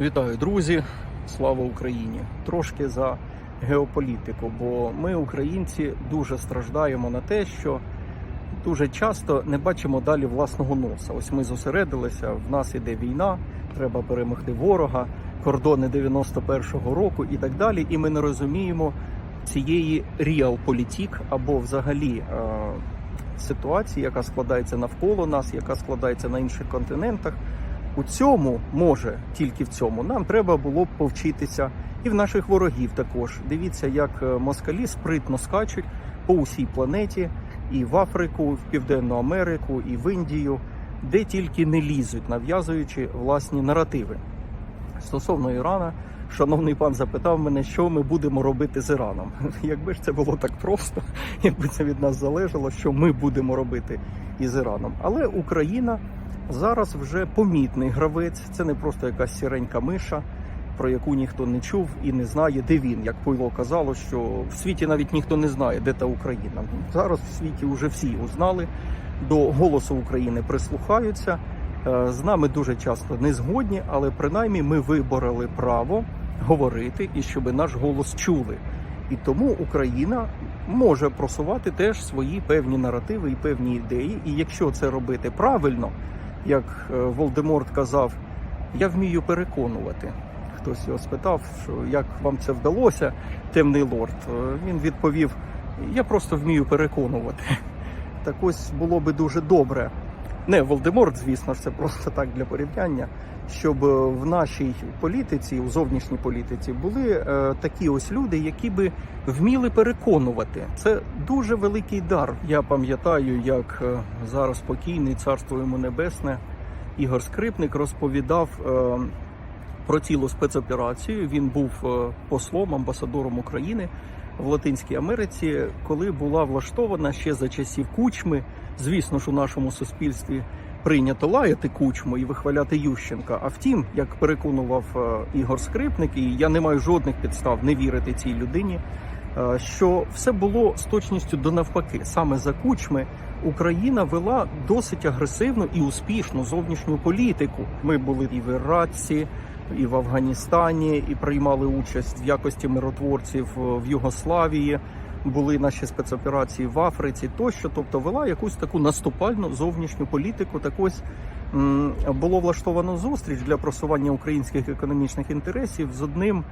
Вітаю, друзі! Слава Україні! Трошки за геополітику, бо ми, українці, дуже страждаємо на те, що дуже часто не бачимо далі власного носа. Ось ми зосередилися, в нас іде війна, треба перемогти ворога, кордони 91-го року і так далі. І ми не розуміємо цієї реалполітік або взагалі е, ситуації, яка складається навколо нас, яка складається на інших континентах. У цьому може тільки в цьому нам треба було б повчитися і в наших ворогів також. Дивіться, як е, москалі спритно скачуть по усій планеті, і в Африку, в Південну Америку, і в Індію, де тільки не лізуть, нав'язуючи власні наративи. Стосовно Ірана, шановний пан запитав мене, що ми будемо робити з Іраном. Якби ж це було так просто, якби це від нас залежало, що ми будемо робити із Іраном. Але Україна зараз вже помітний гравець. Це не просто якась сіренька миша, про яку ніхто не чув і не знає, де він. Як Пойло казало, що в світі навіть ніхто не знає, де та Україна. Зараз в світі вже всі узнали. До голосу України прислухаються. Е, З нами дуже часто не згодні, але принаймні ми вибороли право говорити і щоб наш голос чули. І тому Україна може просувати теж свої певні наративи і певні ідеї. І якщо це робити правильно, як е, Волдеморт казав, я вмію переконувати. Хтось його спитав, що як вам це вдалося, темний лорд. Е, Він відповів: Я просто вмію переконувати. Так ось було би дуже добре. Не Волдеморт, звісно ж, це просто так для порівняння. Щоб е, в нашій політиці, у зовнішній політиці, були е, такі ось люди, які би вміли переконувати. Це дуже великий дар. Я пам'ятаю, як е, зараз покійний царство йому небесне Ігор Скрипник розповідав про цілу спецоперацію. Він був послом, амбасадором України в Латинській Америці, коли була влаштована ще за часів кучми. Звісно ж, у нашому суспільстві прийнято лаяти кучму і вихваляти Ющенка. А втім, як переконував е, Ігор Скрипник, і я не маю жодних підстав не вірити цій людині. е, Що все було з точністю до навпаки, саме за кучми Україна вела досить агресивну і успішну зовнішню політику. Ми були і в Іраці, і в Афганістані, і приймали участь в якості миротворців е, в Югославії. Були наші спецоперації в Африці, тощо, тобто вела якусь таку наступальну зовнішню політику. Так ось було влаштовано зустріч для просування українських економічних інтересів з одним.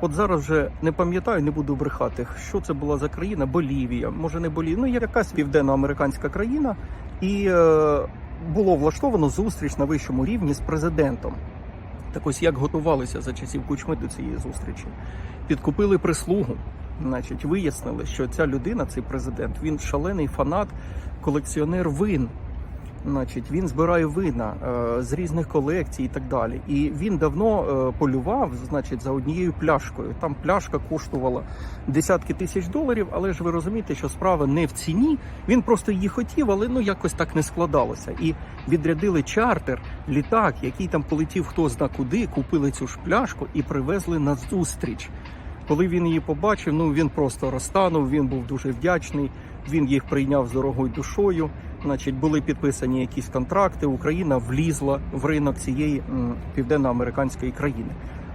От зараз вже не пам'ятаю, не буду брехати, що це була за країна, Болівія, може не Болівія, ну якась південноамериканська країна, і е, було влаштовано зустріч на вищому рівні з президентом. Так ось як готувалися за часів кучми до цієї зустрічі, підкупили прислугу. Значить, вияснили, що ця людина, цей президент, він шалений фанат, колекціонер вин. Значить, він збирає вина е, з різних колекцій і так далі. І він давно е, полював, значить, за однією пляшкою. Там пляшка коштувала десятки тисяч доларів, але ж ви розумієте, що справа не в ціні. Він просто її хотів, але ну якось так не складалося. І відрядили чартер, літак, який там полетів хто зна куди, купили цю ж пляшку і привезли на зустріч. Коли він її побачив, ну він просто розтанув, він був дуже вдячний. Він їх прийняв з дорогою душою. Значить, були підписані якісь контракти. Україна влізла в ринок цієї південноамериканської країни.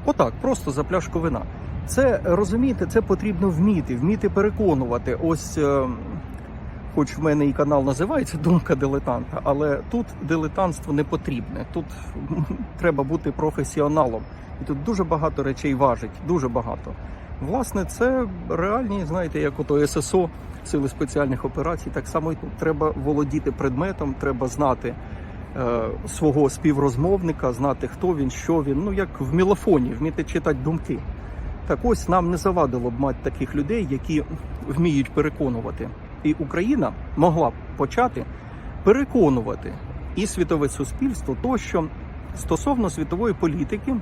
Отак, просто за пляшку вина. Це розумієте, це потрібно вміти, вміти переконувати. Ось, е, хоч в мене і канал називається Думка дилетанта, але тут дилетантство не потрібне. Тут треба бути професіоналом. І тут дуже багато речей важить, дуже багато. Власне, це реальні, знаєте, як ото ССО, сили спеціальних операцій. Так само і тут треба володіти предметом, треба знати е, свого співрозмовника, знати, хто він, що він. Ну як в мілофоні, вміти читати думки. Так ось нам не завадило б мати таких людей, які вміють переконувати. І Україна могла б почати переконувати і світове суспільство, тощо стосовно світової політики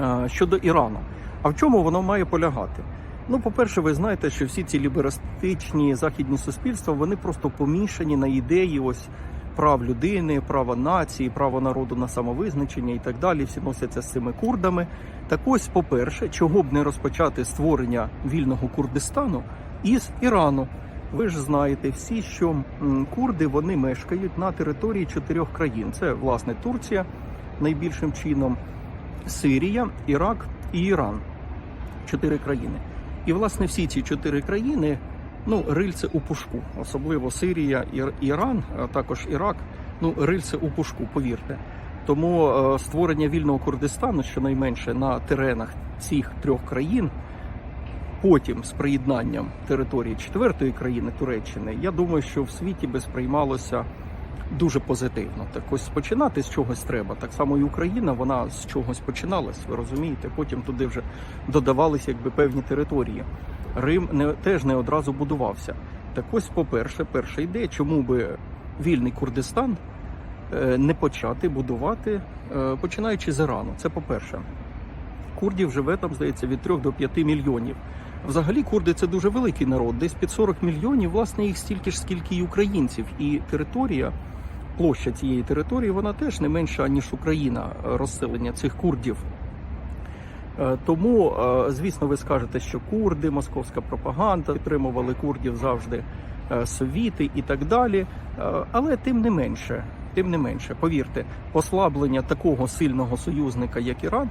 е, щодо Ірану. А в чому воно має полягати? Ну, по-перше, ви знаєте, що всі ці ліберастичні західні суспільства вони просто помішані на ідеї ось прав людини, права нації, право народу на самовизначення і так далі. Всі носяться з цими курдами. Так ось, по-перше, чого б не розпочати створення вільного Курдистану із Ірану. Ви ж знаєте всі, що курди вони мешкають на території чотирьох країн. Це власне Турція найбільшим чином. Сирія, Ірак і Іран. Чотири країни. І власне всі ці чотири країни ну, рильце у пушку, особливо Сирія, Ір- Іран, а також Ірак. Ну, рильце у пушку, повірте. Тому е, створення вільного Курдистану, щонайменше на теренах цих трьох країн, потім з приєднанням території четвертої країни Туреччини, я думаю, що в світі би сприймалося дуже позитивно. Так ось починати з чогось треба. Так само і Україна, вона з чогось починалась, ви розумієте. Потім туди вже додавалися якби певні території. Рим не теж не одразу будувався. Так ось, по-перше, перша ідея, чому би вільний Курдистан е, не почати будувати, е, починаючи з Ірану. Це по-перше. Курдів живе там, здається, від 3 до 5 мільйонів. Взагалі, курди це дуже великий народ, десь під 40 мільйонів, власне, їх стільки ж, скільки і українців. І територія, площа цієї території, вона теж не менша, ніж Україна, е, розселення цих курдів. Е, Тому, е, звісно, ви скажете, що курди, московська пропаганда підтримували курдів завжди совіти і так далі. Але тим не менше, тим не менше, повірте, послаблення такого сильного союзника, як Іран,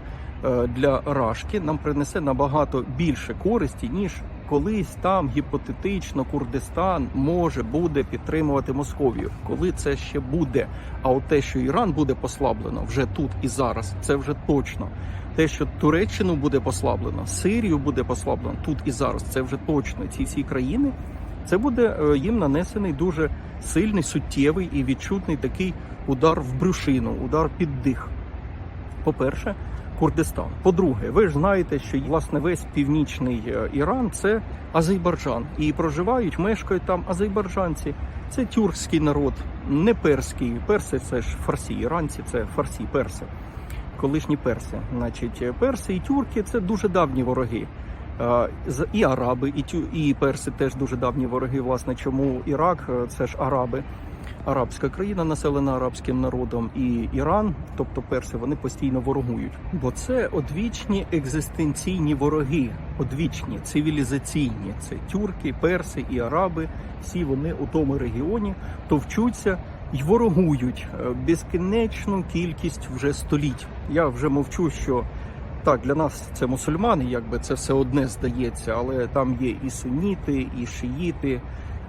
для Рашки нам принесе набагато більше користі, ніж колись там гіпотетично Курдистан може буде підтримувати Московію, коли це ще буде. А от те, що Іран буде послаблено вже тут і зараз, це вже точно. Те, що Туреччину буде послаблено, Сирію буде послаблено тут і зараз, це вже точно. Ці всі країни це буде е, їм нанесений дуже сильний, суттєвий і відчутний такий удар в брюшину, удар під дих. По-перше, Курдистан. По-друге, ви ж знаєте, що власне весь північний е, Іран це Азербайджан, і проживають, мешкають там азербайджанці. Це тюркський народ, не перський. Перси це ж фарсі, іранці це фарсі, перси, колишні перси. Значить, перси і тюрки це дуже давні вороги. Е, І араби, і тю, і перси теж дуже давні вороги. Власне, чому Ірак е, це ж араби, арабська країна, населена арабським народом, і Іран, тобто перси, вони постійно ворогують. Бо це одвічні екзистенційні вороги, одвічні цивілізаційні. Це тюрки, перси і араби. Всі вони у тому регіоні товчуться й ворогують е, безкінечну кількість вже століть. Я вже мовчу, що так, для нас це мусульмани, якби це все одне здається, але там є і суніти, і шиїти.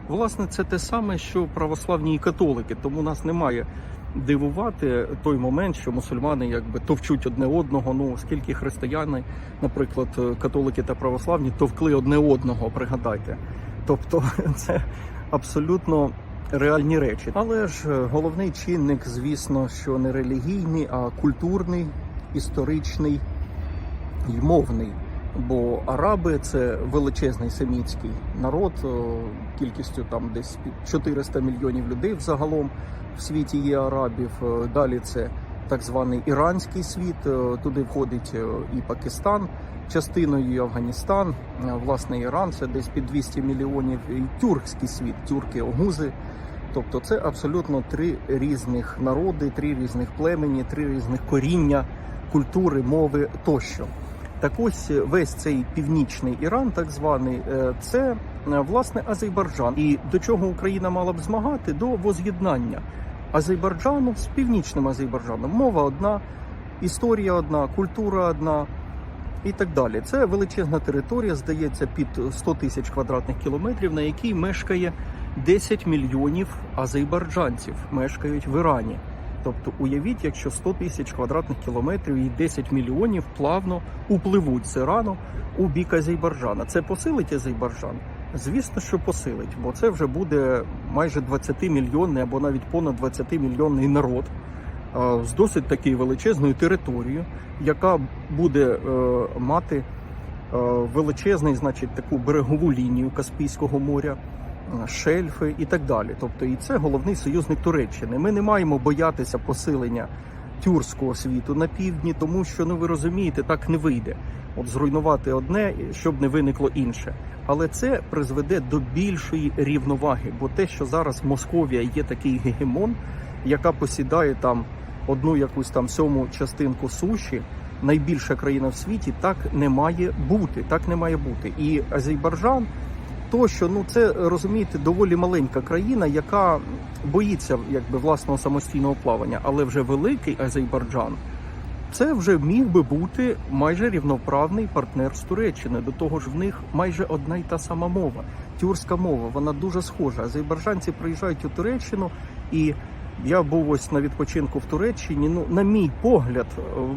Власне, це те саме, що православні і католики, тому нас немає дивувати той момент, що мусульмани якби товчуть одне одного. Ну скільки християни, наприклад, католики та православні товкли одне одного, пригадайте. Тобто це абсолютно реальні речі. Але ж е, головний чинник, звісно, що не релігійний, а культурний, історичний й мовний. Бо араби це величезний семітський народ, кількістю там десь 400 мільйонів людей взагалом в світі є арабів. Е, Далі це так званий іранський світ. е, Туди входить е, і Пакистан частиною, і Афганістан. Е, Власне, Іран це десь під 200 мільйонів. І тюркський світ, тюрки, огузи. Тобто це абсолютно три різних народи, три різних племені, три різних коріння, культури, мови тощо. Так ось е, весь цей північний Іран, так званий, е, це е, власне Азербайджан. І до чого Україна мала б змагати? До воз'єднання Азербайджану з північним Азербайджаном. Мова одна, історія одна, культура одна і так далі. Це величезна територія, здається, під 100 тисяч квадратних кілометрів, на якій мешкає 10 мільйонів азербайджанців, мешкають в Ірані. Тобто уявіть, якщо 100 тисяч квадратних кілометрів і 10 мільйонів плавноупливуть з Ірану у бік Азербайджана. Це посилить Азербайджан? Звісно, що посилить, бо це вже буде майже 20 мільйонний або навіть понад 20 мільйонний народ е, з досить такою величезною територією, яка буде е, мати е, величезний, значить, таку берегову лінію Каспійського моря шельфи і так далі. Тобто, і це головний союзник Туреччини. Ми не маємо боятися посилення тюркського світу на півдні, тому що ну ви розумієте, так не вийде. От зруйнувати одне, щоб не виникло інше. Але це призведе до більшої рівноваги, бо те, що зараз Московія є такий гегемон, яка посідає там одну якусь там сьому частинку суші, найбільша країна в світі, так не має бути. Так не має бути. І Азербайджан тощо, ну це розумієте, доволі маленька країна, яка боїться якби власного самостійного плавання, але вже великий Азербайджан, це вже міг би бути майже рівноправний партнер з Туреччини. До того ж, в них майже одна й та сама мова. Тюркська мова, вона дуже схожа. Азербайджанці приїжджають у Туреччину, і я був ось на відпочинку в Туреччині. Ну, на мій погляд,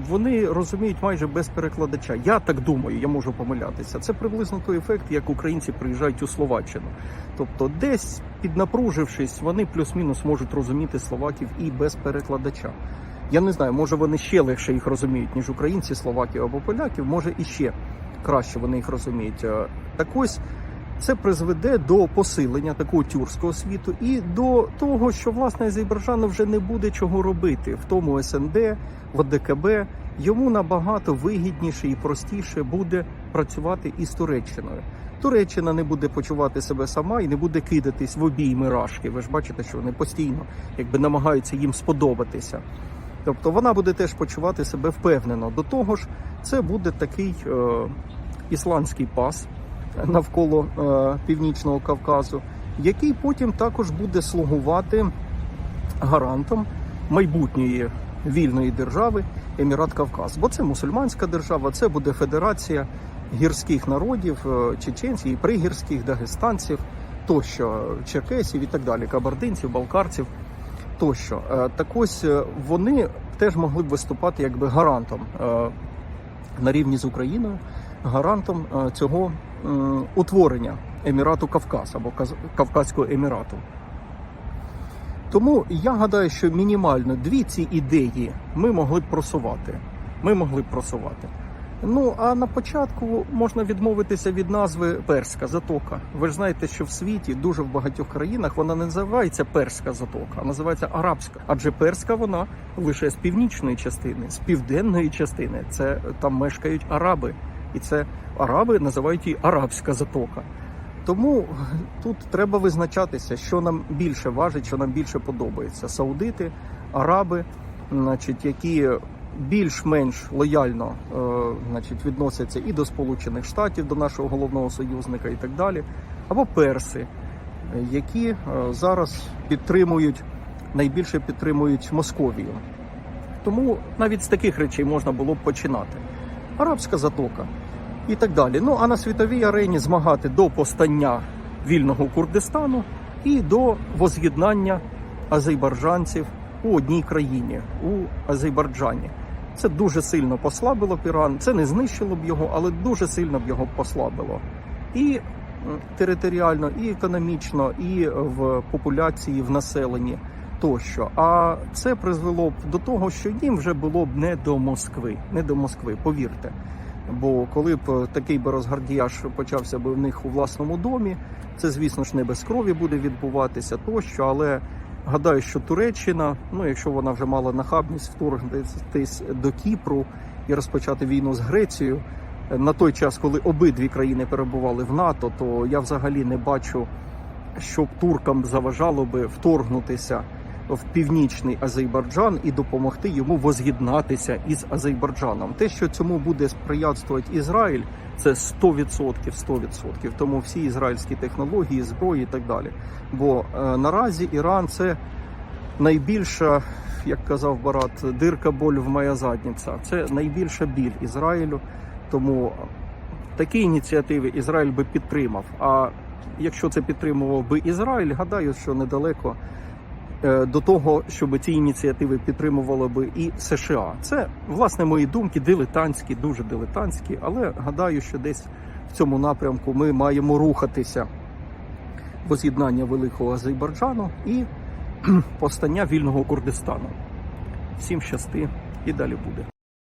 вони розуміють майже без перекладача. Я так думаю, я можу помилятися. Це приблизно той ефект, як українці приїжджають у Словаччину. Тобто, десь піднапружившись, вони плюс-мінус можуть розуміти словаків і без перекладача. Я не знаю, може вони ще легше їх розуміють, ніж українці, словаків або поляків, може і ще краще вони їх розуміють. Е, Так ось це призведе до посилення такого тюркського світу і до того, що власне Азербайджану вже не буде чого робити в тому СНД, в ОДКБ. Йому набагато вигідніше і простіше буде працювати із Туреччиною. Туреччина не буде почувати себе сама і не буде кидатись в обійми рашки. Ви ж бачите, що вони постійно якби намагаються їм сподобатися. Тобто вона буде теж почувати себе впевнено. До того ж, це буде такий е, ісландський пас навколо е, північного Кавказу, який потім також буде слугувати гарантом майбутньої вільної держави Емірат Кавказ. Бо це мусульманська держава, це буде федерація гірських народів, е, чеченців, і пригірських, дагестанців, тощо черкесів і так далі, кабардинців, балкарців тощо. Е, Так ось вони теж могли б виступати якби гарантом на рівні з Україною, гарантом цього утворення Емірату Кавказ або Каз- Кавказького Емірату. Тому я гадаю, що мінімально дві ці ідеї ми могли б просувати. Ми могли б просувати. Ну а на початку можна відмовитися від назви Перська затока. Ви ж знаєте, що в світі дуже в багатьох країнах вона не називається Перська затока, а називається Арабська. Адже Перська вона лише з північної частини, з південної частини. Це там мешкають араби, і це араби називають її Арабська затока. Тому тут треба визначатися, що нам більше важить, що нам більше подобається: саудити, араби, значить, які більш-менш лояльно е, значить, відносяться і до Сполучених Штатів, до нашого головного союзника, і так далі, або перси, які е, зараз підтримують найбільше підтримують Московію. Тому навіть з таких речей можна було б починати. Арабська затока і так далі. Ну а на світовій арені змагати до постання вільного Курдистану і до воз'єднання азербайджанців у одній країні, у Азербайджані. Це дуже сильно послабило б Іран. Це не знищило б його, але дуже сильно б його послабило. І територіально, і економічно, і в популяції, в населенні тощо. А це призвело б до того, що їм вже було б не до Москви, не до Москви, повірте. Бо коли б такий би розгардіяж почався би в них у власному домі, це, звісно ж, не без крові буде відбуватися тощо, але гадаю, що Туреччина, ну якщо вона вже мала нахабність вторгнутися до Кіпру і розпочати війну з Грецією, на той час, коли обидві країни перебували в НАТО, то я взагалі не бачу, щоб туркам заважало би вторгнутися в північний Азербайджан і допомогти йому воз'єднатися із Азербайджаном. Те, що цьому буде сприятствувати Ізраїль, це 100%, 100%. Тому всі ізраїльські технології, зброї і так далі. Бо е, наразі Іран це найбільша, як казав Барат, дирка боль в моя задниця. Це найбільша біль Ізраїлю. Тому такі ініціативи Ізраїль би підтримав. А якщо це підтримував би Ізраїль, гадаю, що недалеко до того, щоб ці ініціативи підтримувало би і США. Це власне мої думки, дилетантські, дуже дилетантські, але гадаю, що десь в цьому напрямку ми маємо рухатися воз'єднання великого Азербайджану і повстання вільного Курдистану. Всім щасти і далі буде.